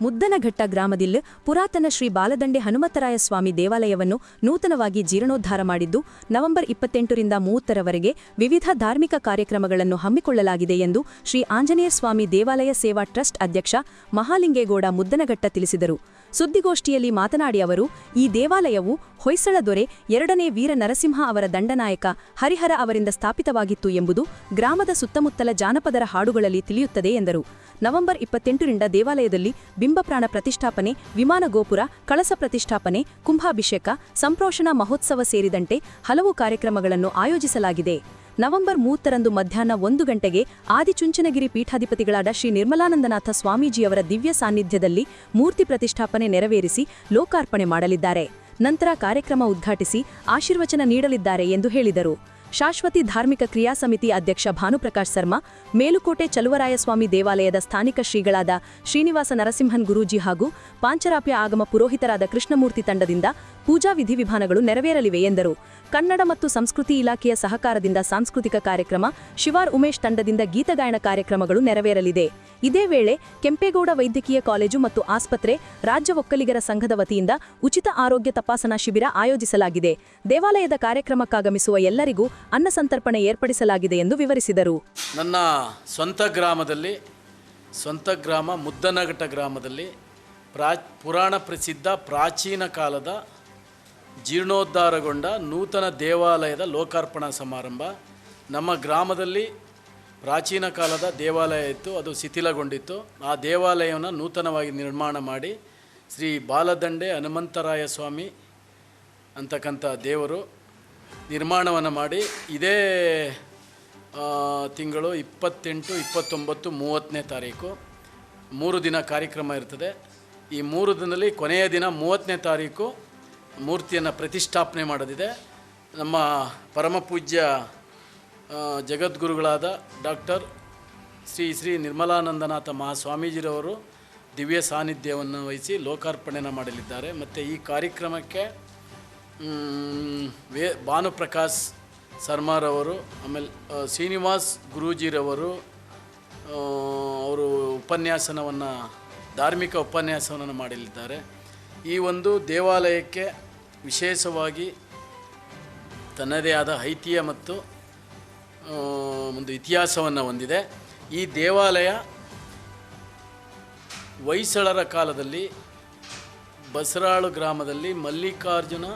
ಮುದ್ದನಘಟ್ಟ ಗ್ರಾಮದಿಲ್ ಪುರಾತನ ಶ್ರೀ ಬಾಲದಂಡೆ ಹನುಮತರಾಯ ಸ್ವಾಮಿ ದೇವಾಲಯವನ್ನು ನೂತನವಾಗಿ ಜೀರ್ಣೋದ್ಧಾರ ಮಾಡಿದ್ದು, ನವೆಂಬರ್ ಇಪ್ಪತ್ತೆಂಟರಿಂದ ಮೂವತ್ತರವರೆಗೆ ವಿವಿಧ ಧಾರ್ಮಿಕ ಕಾರ್ಯಕ್ರಮಗಳನ್ನು ಹಮ್ಮಿಕೊಳ್ಳಲಾಗಿದೆ ಎಂದು ಶ್ರೀ ಆಂಜನೇಯ ಸ್ವಾಮಿ ದೇವಾಲಯ ಸೇವಾ ಟ್ರಸ್ಟ್ ಅಧ್ಯಕ್ಷ ಮಹಾಲಿಂಗೇಗೌಡ ಮುದ್ದನಘಟ್ಟ ತಿಳಿಸಿದರು. ಸುದ್ದಿಗೋಷ್ಠಿಯಲ್ಲಿ ಮಾತನಾಡಿ ಅವರು, ಈ ದೇವಾಲಯವು ಹೊಯ್ಸಳ ದೊರೆ ಎರಡನೇ ವೀರ ನರಸಿಂಹ ಅವರ ದಂಡನಾಯಕ ಹರಿಹರ ಅವರಿಂದ ಸ್ಥಾಪಿತವಾಗಿತ್ತು ಎಂಬುದು ಗ್ರಾಮದ ಸುತ್ತಮುತ್ತಲ ಜಾನಪದರ ಹಾಡುಗಳಲ್ಲಿ ತಿಳಿಯುತ್ತದೆ ಎಂದರು. ನವೆಂಬರ್ ಇಪ್ಪತ್ತೆಂಟರಿಂದ ದೇವಾಲಯದಲ್ಲಿ ಬಿಂಬಪ್ರಾಣ ಪ್ರತಿಷ್ಠಾಪನೆ, ವಿಮಾನ ಗೋಪುರ, ಕಳಸ ಪ್ರತಿಷ್ಠಾಪನೆ, ಕುಂಭಾಭಿಷೇಕ, ಸಂಪ್ರೋಷಣಾ ಮಹೋತ್ಸವ ಸೇರಿದಂತೆ ಹಲವು ಕಾರ್ಯಕ್ರಮಗಳನ್ನು ಆಯೋಜಿಸಲಾಗಿದೆ. ನವೆಂಬರ್ ಮೂವತ್ತರಂದು ಮಧ್ಯಾಹ್ನ ಒಂದು ಗಂಟೆಗೆ ಆದಿಚುಂಚನಗಿರಿ ಪೀಠಾಧಿಪತಿಗಳಾದ ಶ್ರೀ ನಿರ್ಮಲಾನಂದನಾಥ ಸ್ವಾಮೀಜಿಯವರ ದಿವ್ಯ ಸಾನ್ನಿಧ್ಯದಲ್ಲಿ ಮೂರ್ತಿ ಪ್ರತಿಷ್ಠಾಪನೆ ನೆರವೇರಿಸಿ ಲೋಕಾರ್ಪಣೆ ಮಾಡಲಿದ್ದಾರೆ. ನಂತರ ಕಾರ್ಯಕ್ರಮ ಉದ್ಘಾಟಿಸಿ ಆಶೀರ್ವಚನ ನೀಡಲಿದ್ದಾರೆ ಎಂದು ಹೇಳಿದರು. ಶಾಶ್ವತಿ ಧಾರ್ಮಿಕ ಕ್ರಿಯಾ ಸಮಿತಿ ಅಧ್ಯಕ್ಷ ಭಾನುಪ್ರಕಾಶ್ ಶರ್ಮಾ, ಮೇಲುಕೋಟೆ ಚಲುವರಾಯಸ್ವಾಮಿ ದೇವಾಲಯದ ಸ್ಥಾನಿಕ ಶ್ರೀಗಳಾದ ಶ್ರೀನಿವಾಸ ನರಸಿಂಹನ್ ಗುರೂಜಿ ಹಾಗೂ ಪಾಂಚರಾಪ್ಯ ಆಗಮ ಪುರೋಹಿತರಾದ ಕೃಷ್ಣಮೂರ್ತಿ ತಂಡದಿಂದ ಪೂಜಾ ವಿಧಿವಿಧಾನಗಳು ನೆರವೇರಲಿವೆ ಎಂದರು. ಕನ್ನಡ ಮತ್ತು ಸಂಸ್ಕೃತಿ ಇಲಾಖೆಯ ಸಹಕಾರದಿಂದ ಸಾಂಸ್ಕೃತಿಕ ಕಾರ್ಯಕ್ರಮ, ಶಿವಾರ್ ಉಮೇಶ್ ತಂಡದಿಂದ ಗೀತಗಾಯನ ಕಾರ್ಯಕ್ರಮಗಳು ನೆರವೇರಲಿದೆ. ಇದೇ ವೇಳೆ ಕೆಂಪೇಗೌಡ ವೈದ್ಯಕೀಯ ಕಾಲೇಜು ಮತ್ತು ಆಸ್ಪತ್ರೆ, ರಾಜ್ಯ ಒಕ್ಕಲಿಗರ ಸಂಘದ ವತಿಯಿಂದ ಉಚಿತ ಆರೋಗ್ಯ ತಪಾಸಣಾ ಶಿಬಿರ ಆಯೋಜಿಸಲಾಗಿದೆ. ದೇವಾಲಯದ ಕಾರ್ಯಕ್ರಮಕ್ಕಾಗಮಿಸುವ ಎಲ್ಲರಿಗೂ ಅನ್ನ ಸಂತರ್ಪಣೆ ಏರ್ಪಡಿಸಲಾಗಿದೆ ಎಂದು ವಿವರಿಸಿದರು. ನನ್ನ ಸ್ವಂತ ಗ್ರಾಮದಲ್ಲಿ, ಸ್ವಂತ ಗ್ರಾಮ ಮುದ್ದನಘಟ್ಟ ಗ್ರಾಮದಲ್ಲಿ ಪ್ರಾ ಪುರಾಣ ಪ್ರಸಿದ್ಧ ಪ್ರಾಚೀನ ಕಾಲದ ಜೀರ್ಣೋದ್ಧಾರಗೊಂಡ ನೂತನ ದೇವಾಲಯದ ಲೋಕಾರ್ಪಣಾ ಸಮಾರಂಭ. ನಮ್ಮ ಗ್ರಾಮದಲ್ಲಿ ಪ್ರಾಚೀನ ಕಾಲದ ದೇವಾಲಯ ಇತ್ತು, ಅದು ಶಿಥಿಲಗೊಂಡಿತ್ತು. ಆ ದೇವಾಲಯವನ್ನು ನೂತನವಾಗಿ ನಿರ್ಮಾಣ ಮಾಡಿ ಶ್ರೀ ಬಾಲದಂಡೆ ಹನುಮಂತರಾಯ ಸ್ವಾಮಿ ಅಂತಕ್ಕಂಥ ದೇವರು ನಿರ್ಮಾಣವನ್ನು ಮಾಡಿ. ಇದೇ ತಿಂಗಳು ಇಪ್ಪತ್ತೆಂಟು, ಇಪ್ಪತ್ತೊಂಬತ್ತು, ಮೂವತ್ತನೇ ತಾರೀಕು. ಮೂರು ದಿನ ಕಾರ್ಯಕ್ರಮ ಇರ್ತದೆ. ಈ ಮೂರು ದಿನದಲ್ಲಿ ಕೊನೆಯ ದಿನ ಮೂವತ್ತನೇ ತಾರೀಕು ಮೂರ್ತಿಯನ್ನು ಪ್ರತಿಷ್ಠಾಪನೆ ಮಾಡೋದಿದೆ. ನಮ್ಮ ಪರಮಪೂಜ್ಯ ಜಗದ್ಗುರುಗಳಾದ ಡಾಕ್ಟರ್ ಶ್ರೀ ಶ್ರೀ ನಿರ್ಮಲಾನಂದನಾಥ ಮಹಾಸ್ವಾಮೀಜಿರವರು ದಿವ್ಯ ಸಾನ್ನಿಧ್ಯವನ್ನು ವಹಿಸಿ ಲೋಕಾರ್ಪಣೆಯನ್ನು ಮಾಡಲಿದ್ದಾರೆ. ಮತ್ತು ಈ ಕಾರ್ಯಕ್ರಮಕ್ಕೆ ವೇ, ಭಾನುಪ್ರಕಾಶ್ ಸರ್ಮಾರವರು, ಆಮೇಲೆ ಶ್ರೀನಿವಾಸ್ ಗುರೂಜಿರವರು ಅವರು ಉಪನ್ಯಾಸನವನ್ನು, ಧಾರ್ಮಿಕ ಉಪನ್ಯಾಸವನ್ನು ಮಾಡಲಿದ್ದಾರೆ. ಈ ಒಂದು ದೇವಾಲಯಕ್ಕೆ ವಿಶೇಷವಾಗಿ ತನ್ನದೇ ಆದ ಐತಿಹ್ಯ ಮತ್ತು ಒಂದು ಇತಿಹಾಸವನ್ನು ಹೊಂದಿದೆ. ಈ ದೇವಾಲಯ ಹೊಯ್ಸಳರ ಕಾಲದಲ್ಲಿ ಬಸರಾಳು ಗ್ರಾಮದಲ್ಲಿ ಮಲ್ಲಿಕಾರ್ಜುನ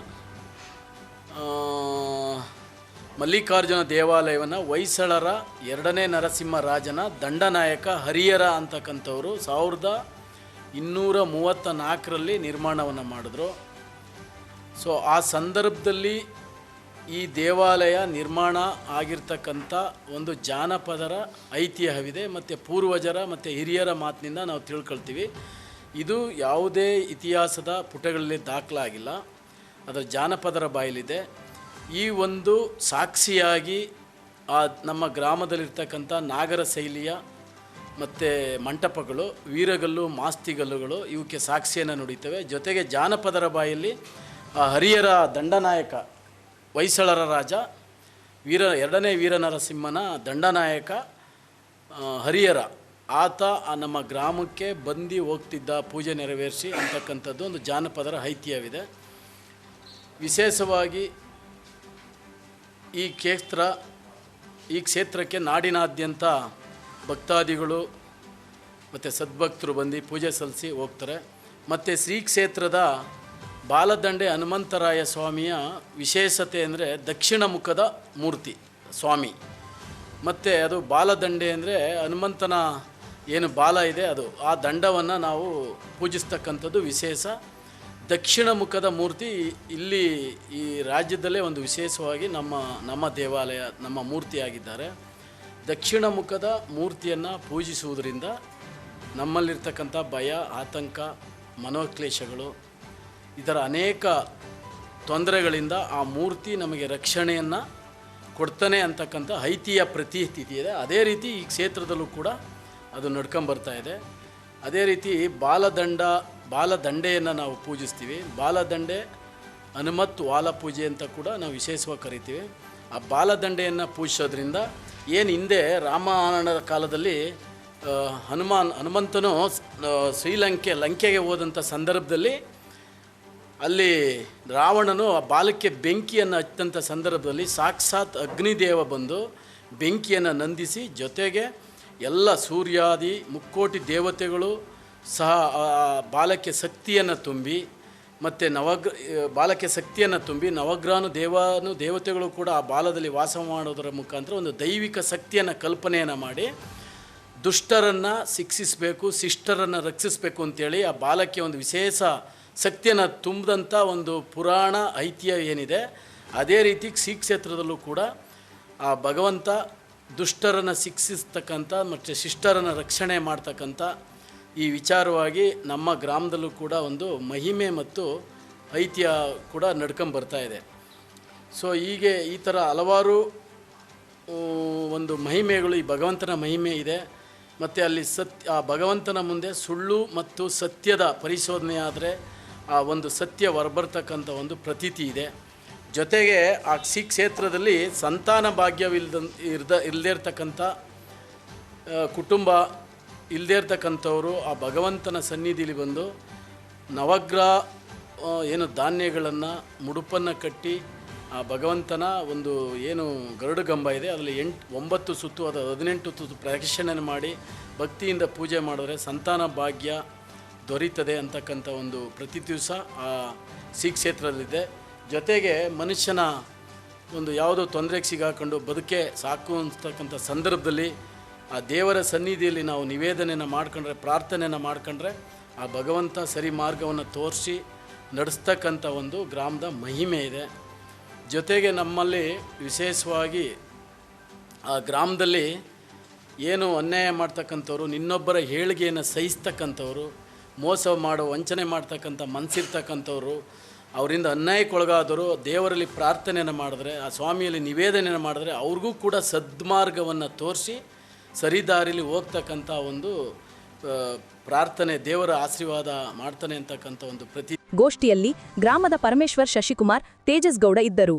ಮಲ್ಲಿಕಾರ್ಜುನ ದೇವಾಲಯವನ್ನು ಹೊಯ್ಸಳರ ಎರಡನೇ ನರಸಿಂಹ ರಾಜನ ದಂಡನಾಯಕ ಹರಿಯರ ಅಂತಕ್ಕಂಥವರು ಸಾವಿರದ ಇನ್ನೂರ ಮೂವತ್ತ ನಾಲ್ಕರಲ್ಲಿ ನಿರ್ಮಾಣವನ್ನು ಮಾಡಿದ್ರು. ಸೊ ಆ ಸಂದರ್ಭದಲ್ಲಿ ಈ ದೇವಾಲಯ ನಿರ್ಮಾಣ ಆಗಿರ್ತಕ್ಕಂಥ ಒಂದು ಜಾನಪದರ ಐತಿಹ್ಯವಿದೆ ಮತ್ತು ಪೂರ್ವಜರ ಮತ್ತು ಹಿರಿಯರ ಮಾತಿನಿಂದ ನಾವು ತಿಳ್ಕೊಳ್ತೀವಿ. ಇದು ಯಾವುದೇ ಇತಿಹಾಸದ ಪುಟಗಳಲ್ಲಿ ದಾಖಲಾಗಿಲ್ಲ. ಅದರ ಜಾನಪದರ ಬಾಯಲಿದೆ. ಈ ಒಂದು ಸಾಕ್ಷಿಯಾಗಿ ಆ ನಮ್ಮ ಗ್ರಾಮದಲ್ಲಿರ್ತಕ್ಕಂಥ ನಾಗರ ಶೈಲಿಯ ಮತ್ತು ಮಂಟಪಗಳು, ವೀರಗಲ್ಲು, ಮಾಸ್ತಿಗಲ್ಲುಗಳು ಇವಕ್ಕೆ ಸಾಕ್ಷಿಯನ್ನು ನುಡಿತವೆ. ಜೊತೆಗೆ ಜಾನಪದರ ಬಾಯಲ್ಲಿ ಆ ಹರಿಯರ ದಂಡನಾಯಕ ಹೊಯ್ಸಳರ ರಾಜ, ವೀರ, ಎರಡನೇ ವೀರನರಸಿಂಹನ ದಂಡನಾಯಕ ಹರಿಯರ ಆತ ಆ ನಮ್ಮ ಗ್ರಾಮಕ್ಕೆ ಬಂದು ಹೋಗ್ತಿದ್ದ ಪೂಜೆ ನೆರವೇರಿಸಿ ಅಂತಕ್ಕಂಥದ್ದು ಒಂದು ಜಾನಪದರ ಐತಿಹ್ಯವಿದೆ. ವಿಶೇಷವಾಗಿ ಈ ಕ್ಷೇತ್ರ, ಈ ಕ್ಷೇತ್ರಕ್ಕೆ ನಾಡಿನಾದ್ಯಂತ ಭಕ್ತಾದಿಗಳು ಮತ್ತು ಸದ್ಭಕ್ತರು ಬಂದು ಪೂಜೆ ಸಲ್ಲಿಸಿ ಹೋಗ್ತಾರೆ. ಮತ್ತು ಶ್ರೀ ಕ್ಷೇತ್ರದ ಬಾಲದಂಡೆ ಹನುಮಂತರಾಯ ಸ್ವಾಮಿಯ ವಿಶೇಷತೆ ಅಂದರೆ ದಕ್ಷಿಣ ಮುಖದ ಮೂರ್ತಿ ಸ್ವಾಮಿ. ಮತ್ತು ಅದು ಬಾಲದಂಡೆ ಅಂದರೆ ಹನುಮಂತನ ಏನು ಬಾಲ ಇದೆ ಅದು. ಆ ದಂಡವನ್ನು ನಾವು ಪೂಜಿಸ್ತಕ್ಕಂಥದ್ದು ವಿಶೇಷ. ದಕ್ಷಿಣ ಮುಖದ ಮೂರ್ತಿ ಇಲ್ಲಿ ಈ ರಾಜ್ಯದಲ್ಲೇ ಒಂದು ವಿಶೇಷವಾಗಿ ನಮ್ಮ ನಮ್ಮ ದೇವಾಲಯ, ನಮ್ಮ ಮೂರ್ತಿಯಾಗಿದ್ದಾರೆ. ದಕ್ಷಿಣ ಮುಖದ ಮೂರ್ತಿಯನ್ನು ಪೂಜಿಸುವುದರಿಂದ ನಮ್ಮಲ್ಲಿರ್ತಕ್ಕಂಥ ಭಯ, ಆತಂಕ, ಮನೋಕ್ಲೇಶಗಳು ಇದರ ಅನೇಕ ತೊಂದರೆಗಳಿಂದ ಆ ಮೂರ್ತಿ ನಮಗೆ ರಕ್ಷಣೆಯನ್ನು ಕೊಡ್ತಾನೆ ಅಂತಕ್ಕಂಥ ಐತಿಯ ಪ್ರತೀತಿ ಇದೆ ಅದೇ ರೀತಿ ಈ ಕ್ಷೇತ್ರದಲ್ಲೂ ಕೂಡ ಅದು ನಡ್ಕೊಂಬರ್ತಾ ಇದೆ. ಅದೇ ರೀತಿ ಬಾಲದಂಡ, ಬಾಲದಂಡೆಯನ್ನು ನಾವು ಪೂಜಿಸ್ತೀವಿ. ಬಾಲದಂಡೆ, ಹನುಮತ್ ವಾಲ ಪೂಜೆ ಅಂತ ಕೂಡ ನಾವು ವಿಶೇಷವಾಗಿ ಕರಿತೀವಿ. ಆ ಬಾಲದಂಡೆಯನ್ನು ಪೂಜಿಸೋದ್ರಿಂದ ಏನು ಹಿಂದೆ ರಾಮಾಯಣದ ಕಾಲದಲ್ಲಿ ಹನುಮಾನ್, ಹನುಮಂತನು ಶ್ರೀಲಂಕೆ, ಲಂಕೆಗೆ ಹೋದಂಥ ಸಂದರ್ಭದಲ್ಲಿ ಅಲ್ಲಿ ರಾವಣನು ಆ ಬಾಲಕ್ಕೆ ಬೆಂಕಿಯನ್ನು ಹಚ್ಚಂಥ ಸಂದರ್ಭದಲ್ಲಿ ಸಾಕ್ಷಾತ್ ಅಗ್ನಿದೇವ ಬಂದು ಬೆಂಕಿಯನ್ನು ನಂದಿಸಿ ಜೊತೆಗೆ ಎಲ್ಲ ಸೂರ್ಯಾದಿ, ಮುಕ್ಕೋಟಿ ದೇವತೆಗಳು ಸಹ ಬಾಲಕ್ಕೆ ಶಕ್ತಿಯನ್ನು ತುಂಬಿ ಮತ್ತು ನವಗ್ರ, ಬಾಲಕ್ಕೆ ಶಕ್ತಿಯನ್ನು ತುಂಬಿ ನವಗ್ರಹನು ದೇವಾನು ದೇವತೆಗಳು ಕೂಡ ಆ ಬಾಲದಲ್ಲಿ ವಾಸ ಮಾಡೋದರ ಮುಖಾಂತರ ಒಂದು ದೈವಿಕ ಶಕ್ತಿಯನ್ನು ಕಲ್ಪನೆಯನ್ನು ಮಾಡಿ ದುಷ್ಟರನ್ನು ಶಿಕ್ಷಿಸಬೇಕು, ಶಿಷ್ಟರನ್ನು ರಕ್ಷಿಸಬೇಕು ಅಂತೇಳಿ ಆ ಬಾಲಕ್ಕೆ ಒಂದು ವಿಶೇಷ ಶಕ್ತಿಯನ್ನು ತುಂಬಿದಂಥ ಒಂದು ಪುರಾಣ ಐತಿಹ್ಯ ಏನಿದೆ, ಅದೇ ರೀತಿ ಶ್ರೀ ಕ್ಷೇತ್ರದಲ್ಲೂ ಕೂಡ ಆ ಭಗವಂತ ದುಷ್ಟರನ್ನು ಶಿಕ್ಷಿಸ್ತಕ್ಕಂಥ ಮತ್ತು ಶಿಷ್ಟರನ್ನು ರಕ್ಷಣೆ ಮಾಡ್ತಕ್ಕಂಥ ಈ ವಿಚಾರವಾಗಿ ನಮ್ಮ ಗ್ರಾಮದಲ್ಲೂ ಕೂಡ ಒಂದು ಮಹಿಮೆ ಮತ್ತು ಐತಿಹ್ಯ ಕೂಡ ನಡ್ಕೊಂಬರ್ತಾ ಇದೆ. ಸೊ ಹೀಗೆ ಈ ಥರ ಹಲವಾರು ಒಂದು ಮಹಿಮೆಗಳು, ಈ ಭಗವಂತನ ಮಹಿಮೆ ಇದೆ. ಮತ್ತು ಅಲ್ಲಿ ಸತ್ಯ, ಆ ಭಗವಂತನ ಮುಂದೆ ಸುಳ್ಳು ಮತ್ತು ಸತ್ಯದ ಪರಿಶೋಧನೆ ಆದರೆ ಆ ಒಂದು ಸತ್ಯ ಹೊರಬರ್ತಕ್ಕಂಥ ಒಂದು ಪ್ರತೀತಿ ಇದೆ. ಜೊತೆಗೆ ಆ ಶ್ರೀ ಕ್ಷೇತ್ರದಲ್ಲಿ ಸಂತಾನ ಭಾಗ್ಯವಿಲ್ದ, ಇರ್ದ ಇಲ್ಲದೇ ಇರ್ತಕ್ಕಂಥ ಕುಟುಂಬ ಇಲ್ಲದೇ ಇರ್ತಕ್ಕಂಥವರು ಆ ಭಗವಂತನ ಸನ್ನಿಧಿಲಿ ಬಂದು ನವಗ್ರಹ ಏನು ಧಾನ್ಯಗಳನ್ನು, ಮುಡುಪನ್ನು ಕಟ್ಟಿ ಆ ಭಗವಂತನ ಒಂದು ಏನು ಗರುಡು ಗಂಬ ಇದೆ. ಅದರಲ್ಲಿ ಎಂಟು, ಒಂಬತ್ತು ಸುತ್ತು, ಅದು ಹದಿನೆಂಟು ಸುತ್ತು ಪ್ರದಕ್ಷಿಣೆ ಮಾಡಿ ಭಕ್ತಿಯಿಂದ ಪೂಜೆ ಮಾಡಿದ್ರೆ ಸಂತಾನ ಭಾಗ್ಯ ದೊರೀತದೆ ಅಂತಕ್ಕಂಥ ಒಂದು ಪ್ರತಿ ದಿವಸ ಆ ಶ್ರೀ ಕ್ಷೇತ್ರದಲ್ಲಿದೆ. ಜೊತೆಗೆ ಮನುಷ್ಯನ ಒಂದು ಯಾವುದೋ ತೊಂದರೆಗೆ ಸಿಗಾಕೊಂಡು ಬದುಕೆ ಸಾಕು ಅಂತಕ್ಕಂಥ ಸಂದರ್ಭದಲ್ಲಿ ಆ ದೇವರ ಸನ್ನಿಧಿಯಲ್ಲಿ ನಾವು ನಿವೇದನೆಯನ್ನು ಮಾಡ್ಕೊಂಡ್ರೆ, ಪ್ರಾರ್ಥನೆಯನ್ನು ಮಾಡ್ಕೊಂಡ್ರೆ ಆ ಭಗವಂತ ಸರಿ ಮಾರ್ಗವನ್ನು ತೋರಿಸಿ ನಡೆಸ್ತಕ್ಕಂಥ ಒಂದು ಗ್ರಾಮದ ಮಹಿಮೆ ಇದೆ. ಜೊತೆಗೆ ನಮ್ಮಲ್ಲಿ ವಿಶೇಷವಾಗಿ ಆ ಗ್ರಾಮದಲ್ಲಿ ಏನು ಅನ್ಯಾಯ ಮಾಡ್ತಕ್ಕಂಥವ್ರು, ನಿನ್ನೊಬ್ಬರ ಏಳಿಗೆಯನ್ನು ಸಹಿಸ್ತಕ್ಕಂಥವ್ರು ಮೋಸ ಮಾಡೋ ವಂಚನೆ ಮಾಡ್ತಕ್ಕಂಥ ಮನಸ್ಸಿರ್ತಕ್ಕಂಥವ್ರು ಅವರಿಂದ ಅನ್ಯಾಯಕ್ಕೊಳಗಾದರು ದೇವರಲ್ಲಿ ಪ್ರಾರ್ಥನೆಯನ್ನು ಮಾಡಿದ್ರೆ, ಆ ಸ್ವಾಮಿಯಲ್ಲಿ ನಿವೇದನೆಯನ್ನು ಮಾಡಿದ್ರೆ ಅವ್ರಿಗೂ ಕೂಡ ಸದ್ಮಾರ್ಗವನ್ನು ತೋರಿಸಿ, ಸರಿದಾರಿಲಿ ಹೋಗ್ತಕ್ಕಂಥ ಒಂದು ಪ್ರಾರ್ಥನೆ, ದೇವರ ಆಶೀರ್ವಾದ ಮಾಡ್ತಾನೆ ಅಂತಕ್ಕಂಥ ಒಂದು ಪ್ರತಿ ಗೋಷ್ಠಿಯಲ್ಲಿ ಗ್ರಾಮದ ಪರಮೇಶ್ವರ್ ಶಶಿಕುಮಾರ್ ತೇಜಸ್ಗೌಡ ಇದ್ದರು.